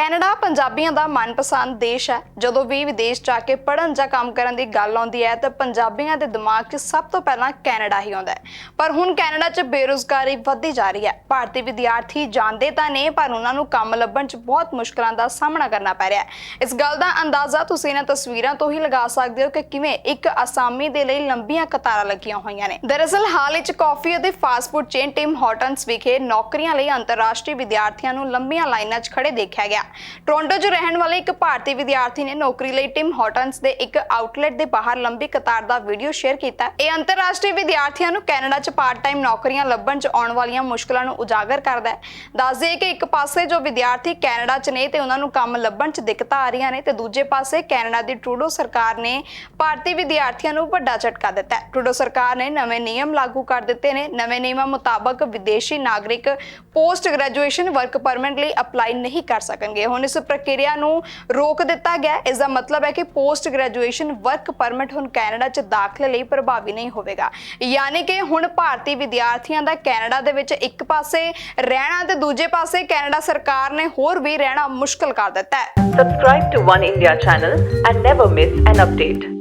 Canada ਪੰਜਾਬੀਆਂ ਦਾ ਮਨਪਸੰਦ ਦੇਸ਼ ਹੈ। ਜਦੋਂ ਵੀ ਵਿਦੇਸ਼ ਜਾ ਕੇ ਪੜ੍ਹਨ ਜਾਂ ਕੰਮ ਕਰਨ ਦੀ ਗੱਲ ਆਉਂਦੀ ਹੈ, ਤਾਂ ਪੰਜਾਬੀਆਂ ਦੇ ਦਿਮਾਗ 'ਚ ਸਭ ਤੋਂ ਪਹਿਲਾਂ ਕੈਨੇਡਾ ਹੀ ਆਉਂਦਾ ਹੈ। ਪਰ ਹੁਣ ਕੈਨੇਡਾ 'ਚ ਬੇਰੁਜ਼ਗਾਰੀ ਵੱਧਦੀ ਜਾ ਰਹੀ ਹੈ। ਭਾਰਤੀ ਵਿਦਿਆਰਥੀ ਜਾਂਦੇ ਤਾਂ ਨੇ, ਪਰ ਉਹਨਾਂ ਨੂੰ ਕੰਮ ਲੱਭਣ 'ਚ ਬਹੁਤ ਮੁਸ਼ਕਲਾਂ ਦਾ ਸਾਹਮਣਾ ਕਰਨਾ ਪੈ ਰਿਹਾ ਹੈ। ਇਸ ਗੱਲ ਦਾ ਅੰਦਾਜ਼ਾ ਤੁਸੀਂ ਇਹਨਾਂ ਤਸਵੀਰਾਂ ਤੋਂ ਹੀ ਲਗਾ ਸਕਦੇ ਹੋ ਕਿ ਕਿਵੇਂ ਇੱਕ ਅਸਾਮੀ ਦੇ ਲਈ ਲੰਬੀਆਂ ਕਤਾਰਾਂ ਲੱਗੀਆਂ ਹੋਈਆਂ ਨੇ। ਦਰਅਸਲ, ਹਾਲ ਵਿੱਚ ਕਾਫੀ ਅਤੇ fast food chain Tim Hortons ਵਿਖੇ ਨੌਕਰੀਆਂ ਲਈ ਅੰਤਰਰਾਸ਼ਟਰੀ ਵਿਦਿਆਰਥੀਆਂ ਨੂੰ ਲੰਬੀਆਂ ਲਾਈਨਾਂ 'ਚ ਖੜੇ ਦੇਖਿਆ ਗਿਆ। ਟੋਰਾਂਟੋ 'ਚ ਰਹਿਣ ਵਾਲੇ ਇੱਕ ਭਾਰਤੀ ਵਿਦਿਆਰਥੀ ਨੇ ਨੌਕਰੀ ਲਈ ਟਿਮ ਹੌਟਨਸ ਦੇ ਇੱਕ ਆਊਟਲੈਟ ਦੇ ਬਾਹਰ ਲੰਬੀ ਕਤਾਰ ਦਾ ਵੀਡੀਓ ਸ਼ੇਅਰ ਕੀਤਾ। ਇਹ ਅੰਤਰਰਾਸ਼ਟਰੀ ਵਿਦਿਆਰਥੀਆਂ ਨੂੰ ਕੈਨੇਡਾ 'ਚ ਪਾਰਟ ਟਾਈਮ ਨੌਕਰੀਆਂ ਲੱਭਣ 'ਚ ਆਉਣ ਵਾਲੀਆਂ ਮੁਸ਼ਕਲਾਂ ਨੂੰ ਉਜਾਗਰ ਕਰਦਾ ਹੈ। ਦੱਸਦੇ ਕਿ ਇੱਕ ਪਾਸੇ ਜੋ ਵਿਦਿਆਰਥੀ ਕੈਨੇਡਾ 'ਚ ਨੇ ਤੇ ਉਹਨਾਂ ਨੂੰ ਕੰਮ ਲੱਭਣ 'ਚ ਦਿੱਕਤਾਂ ਆ ਰਹੀਆਂ ਨੇ ਤੇ ਦੂਜੇ ਪਾਸੇ ਕੈਨੇਡਾ ਦੀ ਟਰੂਡੋ ਸਰਕਾਰ ਨੇ ਭਾਰਤੀ ਵਿਦਿਆਰਥੀਆਂ ਨੂੰ ਵੱਡਾ ਝਟਕਾ ਦਿੱਤਾ ਹੈ। ਟਰੂਡੋ ਸਰਕਾਰ ਨੇ ਨਵੇਂ ਨਿਯਮ ਲਾਗੂ ਕਰ ਦਿੱਤੇ ਨੇ। ਨਵੇਂ ਨਿਯਮਾਂ ਮੁਤਾਬਕ ਵਿਦੇਸ਼ੀ ਨਾਗਰਿਕ ਪੋਸਟ ਗ੍ਰੈਜੂਏਸ਼ਨ ਵਰਕ ਪਰਮਿਟ ਲਈ ਅਪਲਾਈ ਨਹੀਂ ਕਰ ਸਕਣਗੇ। ਹੁਣ ਇਸ ਪ੍ਰਕਿਰਿਆ ਨੂੰ ਰੋਕ ਦਿੱਤਾ ਗਿਆ। ਇਸ ਦਾ ਮਤਲਬ ਹੈ ਕਿ ਪੋਸਟ ਗ੍ਰੈਜੂਏਸ਼ਨ ਵਰਕ ਪਰਮਿਟ ਹੁਣ ਕੈਨੇਡਾ 'ਚ ਦਾਖਲੇ ਲਈ ਪ੍ਰਭਾਵੀ ਨਹੀਂ ਹੋਵੇਗਾ। ਯਾਨੀ ਕਿ ਹੁਣ ਭਾਰਤੀ ਵਿਦਿਆਰਥੀਆਂ ਦਾ ਕੈਨੇਡਾ ਦੇ ਵਿੱਚ ਇੱਕ ਪਾਸੇ ਰਹਿਣਾ ਤੇ ਦੂਜੇ ਪਾਸੇ ਕੈਨੇਡਾ ਸਰਕਾਰ ਨੇ ਹੋਰ ਵੀ ਰਹਿਣਾ ਮੁਸ਼ਕਲ ਕਰ ਦਿੱਤਾ ਹੈ। Subscribe to One India channel and never miss an update.